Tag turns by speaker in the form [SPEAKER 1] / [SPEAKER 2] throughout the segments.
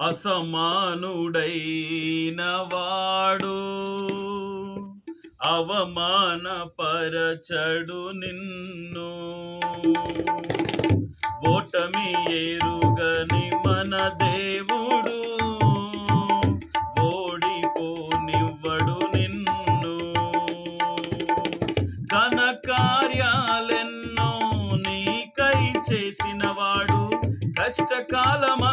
[SPEAKER 1] అసమానుడైన వాడు అవమానపరచడు నిన్ను. ఓటమి ఎరుగని మన దేవుడు ఓడిపోనివ్వడు నిన్ను. ఘన కార్యాలెన్నో నీకై చేసినవాడు కష్టకాలమ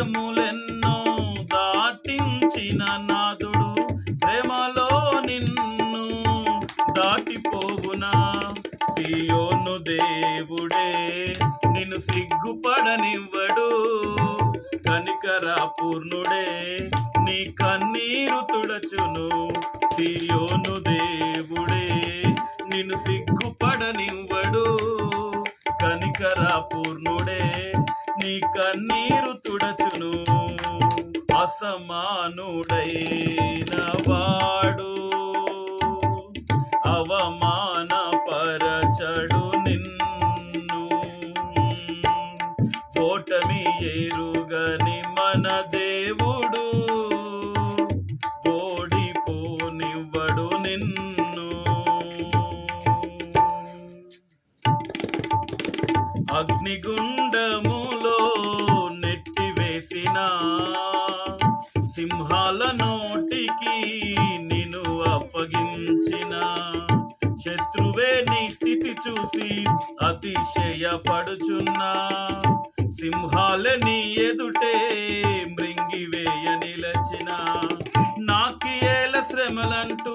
[SPEAKER 1] అసాధ్యములెన్నో దాటించిన నాదుడు ప్రేమలో నిన్ను దాటిపోవునా? సియోను దేవుడే నిన్ను సిగ్గుపడనివ్వడు. కనికరా పూర్ణుడే నీ కన్నీరు తుడచును. సియోను దేవుడే నిన్ను సిగ్గుపడనివ్వడు. కనికరా పూర్ణుడే నీ కన్నీరు తుడచును. అసమానుడైన వాడు. అవమాన పరచడు నిన్ను. ఓటమి ఎరుగని మన దేవుడు. ఓడిపోనివ్వడు నిన్ను. అగ్నిగుండము సింహాల నోటికి నిన్ను అప్పగించిన. శత్రువే నీ స్థితి చూసి అతిశయపడుచున్నా. సింహాల నీ ఎదుటే మృంగివేయ నిలచిన. నాకి ఏల శ్రమలంటూ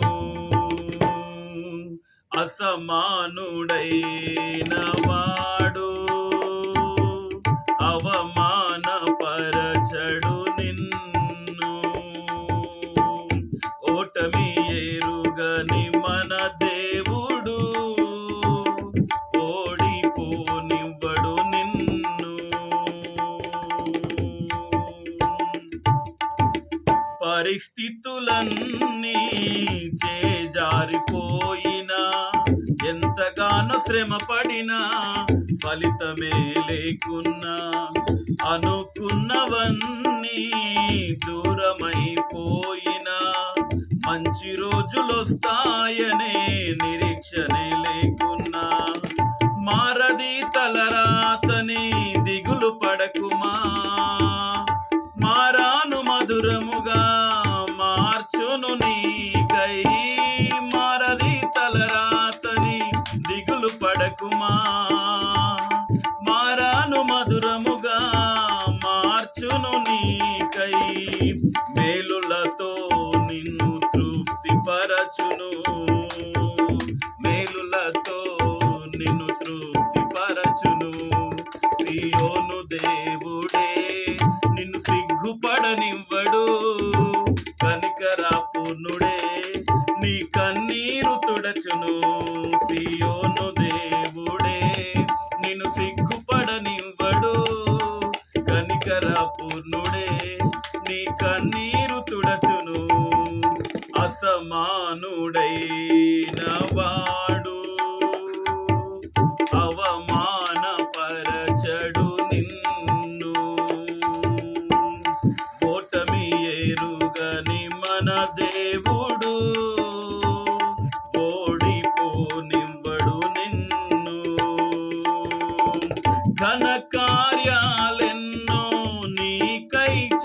[SPEAKER 1] అసమానుడైన వాడు. అవమానపరచడు నిన్ను. ఓటమి ఎరుగని మన దేవుడు. ఓడిపోనివ్వడు నిన్ను. పరిస్థితులన్నీ చేజారిపోయినా ఎంతగానో శ్రమ పడినా ఫలితమే లేకున్నా అనుకున్నవన్నీ దూరమైపోయినా మంచి రోజులొస్తాయనే నిరీక్షనే లేకున్నా. మారది తలరాతని దిగులు పడకుమా మారాను మధురముగా మధురముగా మార్చును నీకై. మేలులతో నిన్ను తృప్తి పరచును మేలులతో నిన్ను తృప్తి పరచును సియోను దేవుడే నిన్ను సిగ్గుపడనివ్వడు. కనికరాపునుడే నీ కన్నీరు తుడచును. కనికరా పూర్ణుడే నీ కన్నీరు తుడచును. అసమానుడైన వాడు. అవ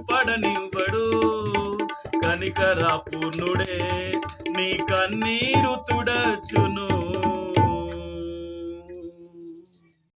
[SPEAKER 1] పడనివ్వడు. కనికరా పూర్ణుడే నీ కన్నీరు తుడచును.